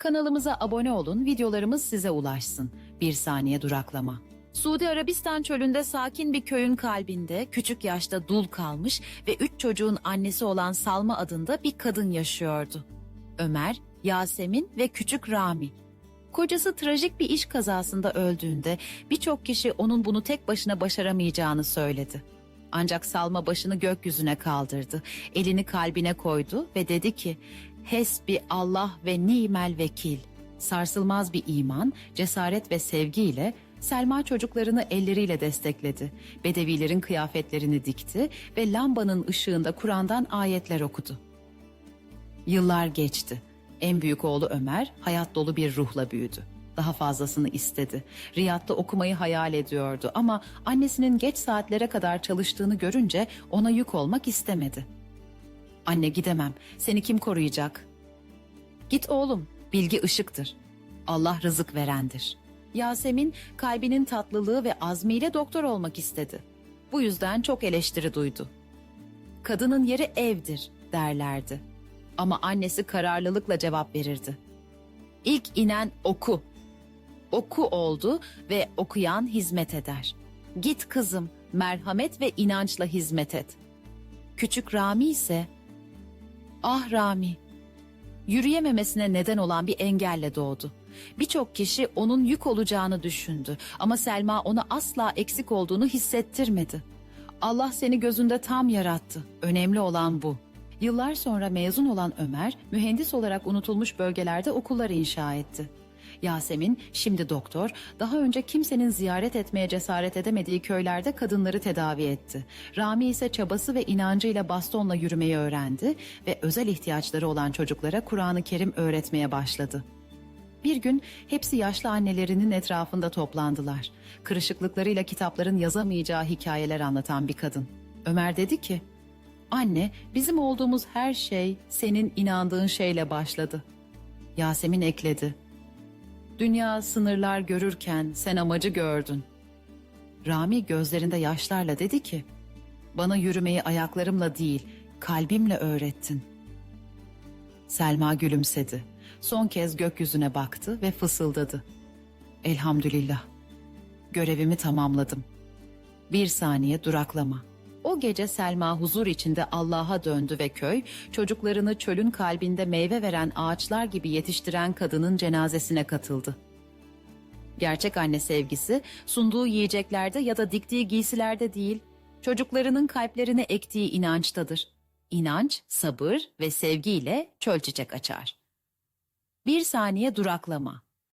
Kanalımıza abone olun, videolarımız size ulaşsın. Bir saniye duraklama. Suudi Arabistan çölünde sakin bir köyün kalbinde küçük yaşta dul kalmış ve üç çocuğun annesi olan Salma adında bir kadın yaşıyordu. Ömer, Yasemin ve küçük Rami. Kocası trajik bir iş kazasında öldüğünde birçok kişi onun bunu tek başına başaramayacağını söyledi. Ancak Salma başını gökyüzüne kaldırdı, elini kalbine koydu ve dedi ki, Hasbi Allah ve nimel vekil. Sarsılmaz bir iman, cesaret ve sevgiyle Selma çocuklarını elleriyle destekledi. Bedevilerin kıyafetlerini dikti ve lambanın ışığında Kur'an'dan ayetler okudu. Yıllar geçti. En büyük oğlu Ömer hayat dolu bir ruhla büyüdü. Daha fazlasını istedi. Riyad'da okumayı hayal ediyordu ama annesinin geç saatlere kadar çalıştığını görünce ona yük olmak istemedi. Anne gidemem. Seni kim koruyacak? Git oğlum. Bilgi ışıktır. Allah rızık verendir. Yasemin kalbinin tatlılığı ve azmiyle doktor olmak istedi. Bu yüzden çok eleştiri duydu. Kadının yeri evdir derlerdi. Ama annesi kararlılıkla cevap verirdi. İlk inen oku. Oku oldu ve okuyan hizmet eder. Git kızım, merhamet ve inançla hizmet et. Küçük Rami ise Ah Rami. Yürüyememesine neden olan bir engelle doğdu. Birçok kişi onun yük olacağını düşündü ama Selma ona asla eksik olduğunu hissettirmedi. Allah seni gözünde tam yarattı. Önemli olan bu. Yıllar sonra mezun olan Ömer, mühendis olarak unutulmuş bölgelerde okullar inşa etti. Yasemin şimdi doktor, daha önce kimsenin ziyaret etmeye cesaret edemediği köylerde kadınları tedavi etti. Rami ise çabası ve inancıyla bastonla yürümeyi öğrendi ve özel ihtiyaçları olan çocuklara Kur'an-ı Kerim öğretmeye başladı. Bir gün hepsi yaşlı annelerinin etrafında toplandılar. Kırışıklıklarıyla kitapların yazamayacağı hikayeler anlatan bir kadın. Ömer dedi ki, Anne, bizim olduğumuz her şey senin inandığın şeyle başladı. Yasemin ekledi. Dünya sınırlar görürken sen amacı gördün. Rami gözlerinde yaşlarla dedi ki, bana yürümeyi ayaklarımla değil, kalbimle öğrettin. Selma gülümsedi. Son kez gökyüzüne baktı ve fısıldadı. Elhamdülillah. Görevimi tamamladım. Bir saniye duraklama. O gece Selma huzur içinde Allah'a döndü ve köy, çocuklarını çölün kalbinde meyve veren ağaçlar gibi yetiştiren kadının cenazesine katıldı. Gerçek anne sevgisi sunduğu yiyeceklerde ya da diktiği giysilerde değil, çocuklarının kalplerine ektiği inançtadır. İnanç, sabır ve sevgiyle çöl çiçek açar. Bir saniye duraklama.